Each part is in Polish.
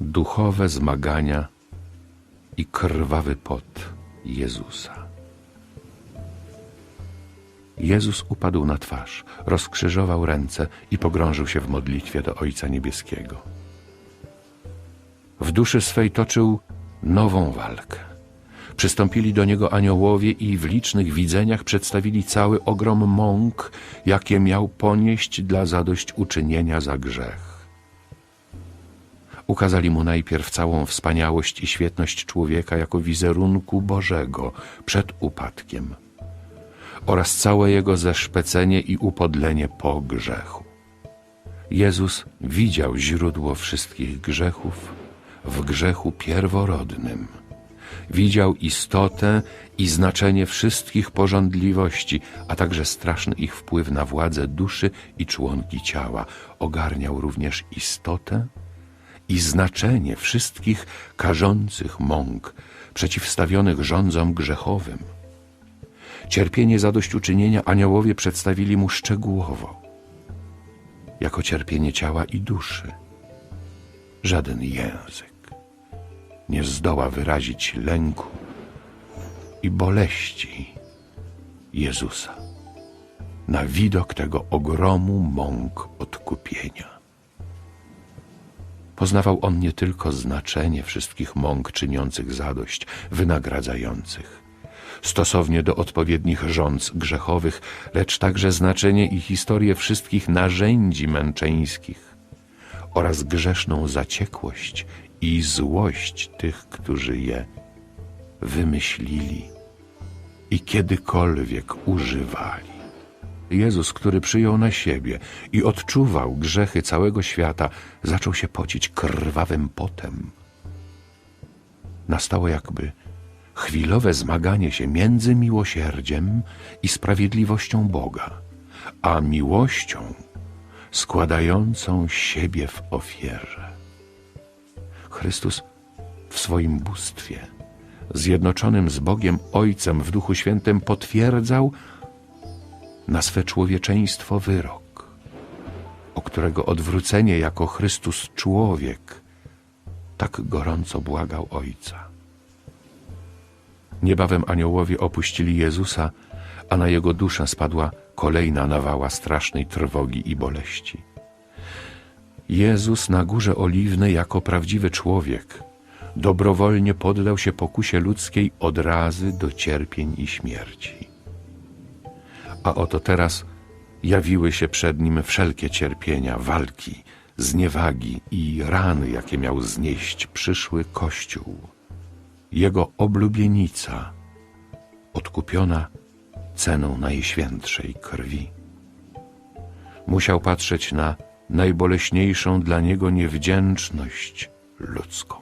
duchowe zmagania i krwawy pot Jezusa. Jezus upadł na twarz, rozkrzyżował ręce i pogrążył się w modlitwie do Ojca Niebieskiego. W duszy swej toczył nową walkę. Przystąpili do niego aniołowie i w licznych widzeniach przedstawili cały ogrom mąk, jakie miał ponieść dla zadośćuczynienia za grzech. Ukazali mu najpierw całą wspaniałość i świetność człowieka jako wizerunku Bożego przed upadkiem oraz całe jego zeszpecenie i upodlenie po grzechu. Jezus widział źródło wszystkich grzechów w grzechu pierworodnym. Widział istotę i znaczenie wszystkich porządliwości, a także straszny ich wpływ na władzę duszy i członki ciała. Ogarniał również istotę i znaczenie wszystkich karzących mąk przeciwstawionych rządzom grzechowym. Cierpienie zadośćuczynienia aniołowie przedstawili mu szczegółowo, jako cierpienie ciała i duszy. Żaden język nie zdoła wyrazić lęku i boleści Jezusa na widok tego ogromu mąk odkupienia. Poznawał on nie tylko znaczenie wszystkich mąk czyniących zadość, wynagradzających, stosownie do odpowiednich rządz grzechowych, lecz także znaczenie i historię wszystkich narzędzi męczeńskich oraz grzeszną zaciekłość i złość tych, którzy je wymyślili i kiedykolwiek używali. Jezus, który przyjął na siebie i odczuwał grzechy całego świata, zaczął się pocić krwawym potem. Nastało jakby chwilowe zmaganie się między miłosierdziem i sprawiedliwością Boga, a miłością składającą siebie w ofierze. Chrystus w swoim bóstwie, zjednoczonym z Bogiem Ojcem w Duchu Świętym, potwierdzał na swe człowieczeństwo wyrok, o którego odwrócenie jako Chrystus człowiek tak gorąco błagał Ojca. Niebawem aniołowie opuścili Jezusa, a na jego duszę spadła kolejna nawała strasznej trwogi i boleści. Jezus na górze oliwnej jako prawdziwy człowiek dobrowolnie poddał się pokusie ludzkiej od razy do cierpień i śmierci. A oto teraz jawiły się przed nim wszelkie cierpienia, walki, zniewagi i rany, jakie miał znieść przyszły Kościół. Jego oblubienica, odkupiona ceną najświętszej krwi. Musiał patrzeć na najboleśniejszą dla niego niewdzięczność ludzką.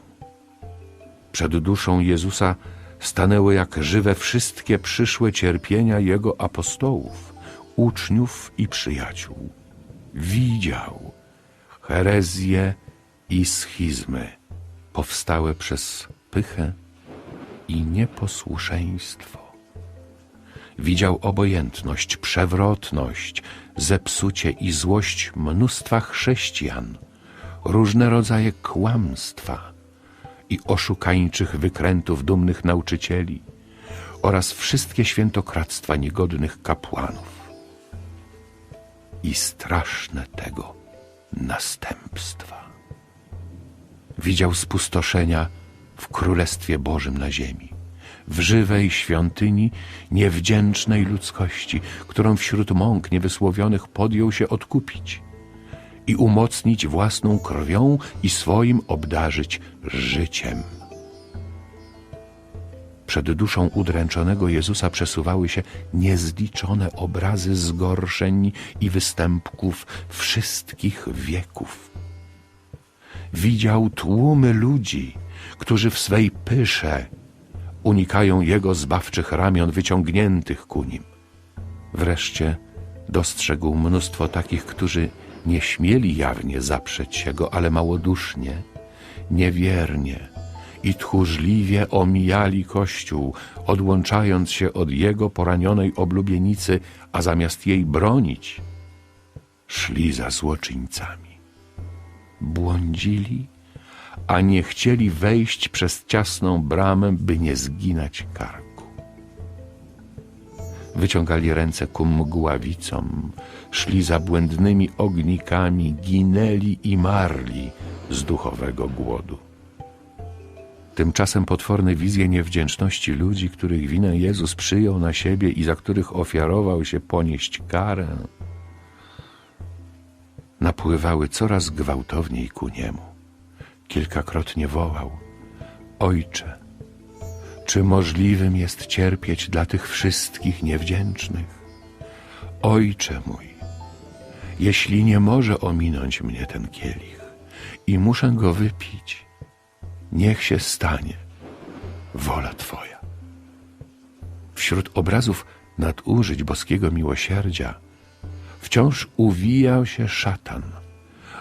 Przed duszą Jezusa stanęły jak żywe wszystkie przyszłe cierpienia Jego apostołów, uczniów i przyjaciół. Widział herezje i schizmy powstałe przez pychę i nieposłuszeństwo. Widział obojętność, przewrotność, zepsucie i złość mnóstwa chrześcijan, różne rodzaje kłamstwa i oszukańczych wykrętów dumnych nauczycieli oraz wszystkie świętokradztwa niegodnych kapłanów. I straszne tego następstwa. Widział spustoszenia w Królestwie Bożym na ziemi, w żywej świątyni niewdzięcznej ludzkości, którą wśród mąk niewysłowionych podjął się odkupić i umocnić własną krwią i swoim obdarzyć życiem. Przed duszą udręczonego Jezusa przesuwały się niezliczone obrazy zgorszeń i występków wszystkich wieków. Widział tłumy ludzi, którzy w swej pysze unikają Jego zbawczych ramion wyciągniętych ku nim. Wreszcie dostrzegł mnóstwo takich, którzy nie śmieli jawnie zaprzeć się go, ale małodusznie, niewiernie i tchórzliwie omijali Kościół, odłączając się od jego poranionej oblubienicy, a zamiast jej bronić, szli za złoczyńcami. Błądzili, a nie chcieli wejść przez ciasną bramę, by nie zginać karku. Wyciągali ręce ku mgławicom, szli za błędnymi ognikami, ginęli i marli z duchowego głodu. Tymczasem potworne wizje niewdzięczności ludzi, których winę Jezus przyjął na siebie i za których ofiarował się ponieść karę, napływały coraz gwałtowniej ku niemu. Kilkakrotnie wołał: Ojcze, czy możliwym jest cierpieć dla tych wszystkich niewdzięcznych? Ojcze mój, jeśli nie może ominąć mnie ten kielich i muszę go wypić, niech się stanie wola Twoja. Wśród obrazów nadużyć boskiego miłosierdzia wciąż uwijał się szatan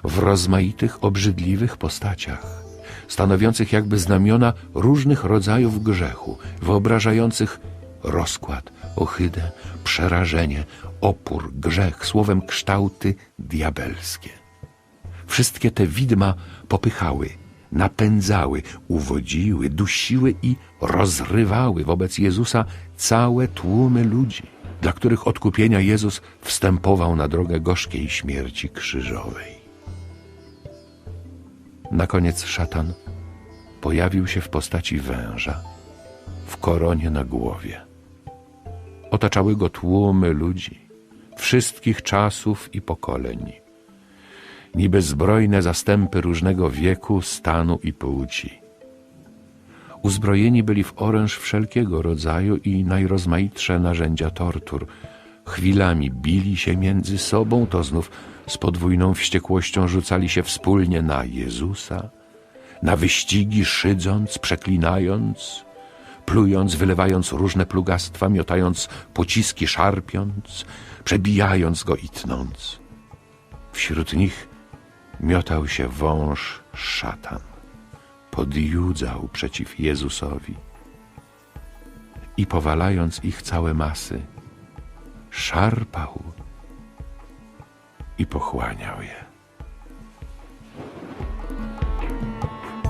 w rozmaitych obrzydliwych postaciach, stanowiących jakby znamiona różnych rodzajów grzechu, wyobrażających rozkład, ohydę, przerażenie, opór, grzech, słowem kształty diabelskie. Wszystkie te widma popychały, napędzały, uwodziły, dusiły i rozrywały wobec Jezusa całe tłumy ludzi, dla których odkupienia Jezus wstępował na drogę gorzkiej śmierci krzyżowej. Na koniec szatan pojawił się w postaci węża, w koronie na głowie. Otaczały go tłumy ludzi, wszystkich czasów i pokoleń niby zbrojne zastępy różnego wieku, stanu i płci. Uzbrojeni byli w oręż wszelkiego rodzaju i najrozmaitsze narzędzia tortur. Chwilami bili się między sobą, to znów z podwójną wściekłością rzucali się wspólnie na Jezusa, na wyścigi szydząc, przeklinając, plując, wylewając różne plugastwa, miotając pociski, szarpiąc, przebijając go i tnąc. Wśród nich miotał się wąż szatan, podjudzał przeciw Jezusowi i powalając ich całe masy, szarpał i pochłaniał je.